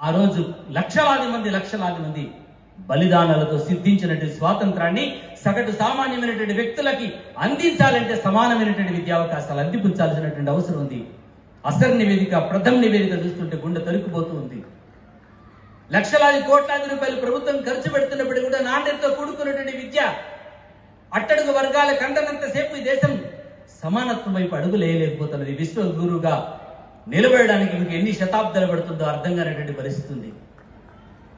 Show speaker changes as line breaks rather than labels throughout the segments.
ఆ రోజు లక్షలాది మంది లక్షలాది మంది బలిదానాలతో సిద్ధించినటువంటి స్వాతంత్రాన్ని సగటు సామాన్యమైనటువంటి వ్యక్తులకి అందించాలంటే సమానమైనటువంటి విద్యావకాశాలు అందిపుంచాల్సినటువంటి అవసరం ఉంది. అసర్ నివేదిక ప్రథమ నివేదిక చూస్తుంటే గుండె తరుక్కుపోతూ ఉంది. లక్షలాది కోట్లాది రూపాయలు ప్రభుత్వం ఖర్చు పెడుతున్నప్పుడు కూడా నాణ్యతతో కూడుకున్నటువంటి విద్య అట్టడుగు వర్గాల కండనంతసేపు ఈ దేశం సమానత్వం వైపు అడుగు వేయలేకపోతున్నది. విశ్వ గురువుగా నిలబడడానికి ఇంక ఎన్ని శతాబ్దాలు పడుతుందో అర్థం కానటువంటి పరిస్థితి ఉంది.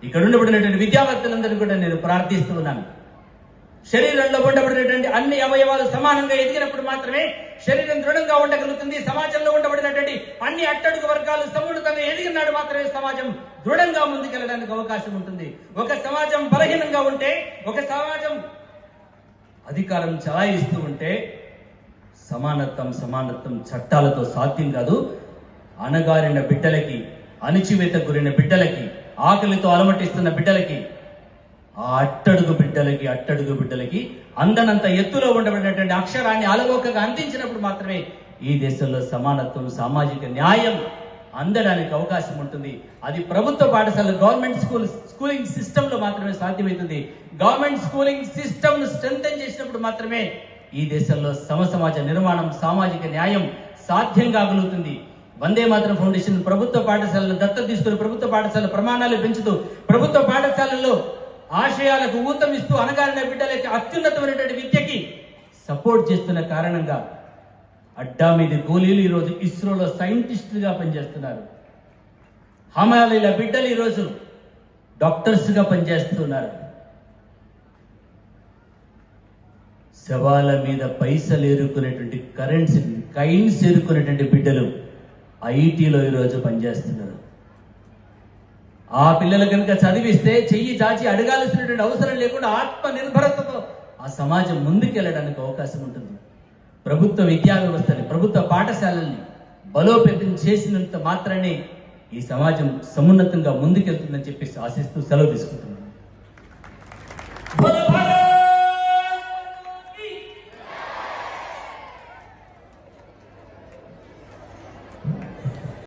ఇక్కడ ఉండబడినటువంటి విద్యావేత్తలందరూ కూడా నేను ప్రార్థిస్తూ ఉన్నాను. శరీరంలో ఉండబడినటువంటి అన్ని అవయవాలు సమానంగా ఎదిగినప్పుడు మాత్రమే శరీరం దృఢంగా ఉండగలుగుతుంది. సమాజంలో ఉండబడినటువంటి అన్ని అట్టడుగు వర్గాలు సమున్నతంగా ఎదిగినాడు మాత్రమే సమాజం దృఢంగా ముందుకెళ్ళడానికి అవకాశం ఉంటుంది. ఒక సమాజం బలహీనంగా ఉంటే ఒక సమాజం అధికారం చలాయిస్తూ ఉంటే సమానత్వం సమానత్వం చట్టాలతో సాధ్యం కాదు. అణగారిన బిడ్డలకి అణిచివేత గురిన బిడ్డలకి ఆకలితో అలమటిస్తున్న బిడ్డలకి ఆ అట్టడుగు బిడ్డలకి అట్టడుగు బిడ్డలకి అందనంత ఎత్తులో ఉండబడినటువంటి అక్షరాన్ని అలవోకగా అందించినప్పుడు మాత్రమే ఈ దేశంలో సమానత్వం సామాజిక న్యాయం అందడానికి అవకాశం ఉంటుంది. అది ప్రభుత్వ పాఠశాల గవర్నమెంట్ స్కూల్ స్కూలింగ్ సిస్టంలో మాత్రమే సాధ్యమవుతుంది. గవర్నమెంట్ స్కూలింగ్ సిస్టమ్ను చేసినప్పుడు మాత్రమే ఈ దేశంలో సమ సమాజ నిర్మాణం సామాజిక న్యాయం సాధ్యం కాగలుగుతుంది వందే మాతరం ఫౌండేషన్ ప్రభుత్వ పాఠశాలను దత్తత తీసుకుని ప్రభుత్వ పాఠశాల ప్రమాణాలు పెంచుతూ ప్రభుత్వ పాఠశాలల్లో ఆశయాలకు ఊతమిస్తూ అనగారిన బిడ్డలకి అత్యున్నతమైనటువంటి విద్యకి సపోర్ట్ చేస్తున్న కారణంగా అడ్డా మీద గోళీలు ఈరోజు ఇస్రోలో సైంటిస్టులుగా పనిచేస్తున్నారు. హమాలీల బిడ్డలు ఈరోజు డాక్టర్స్గా పనిచేస్తున్నారు. శవాల మీద పైసలు ఎరుకునేటువంటి కరెంట్స్ కైన్స్ ఎరుకునేటువంటి బిడ్డలు ఐటీలో ఈరోజు పనిచేస్తున్నారు. ఆ పిల్లలు కనుక చదివిస్తే చెయ్యి చాచి అడగాల్సినటువంటి అవసరం లేకుండా ఆత్మ నిర్భరతతో ఆ సమాజం ముందుకెళ్ళడానికి అవకాశం ఉంటుంది. ప్రభుత్వ విద్యా వ్యవస్థని ప్రభుత్వ పాఠశాలల్ని బలోపేతం చేసినంత మాత్రమే ఈ సమాజం సమున్నతంగా ముందుకెళ్తుందని చెప్పేసి ఆశిస్తూ సెలవు తీసుకుంటున్నాను.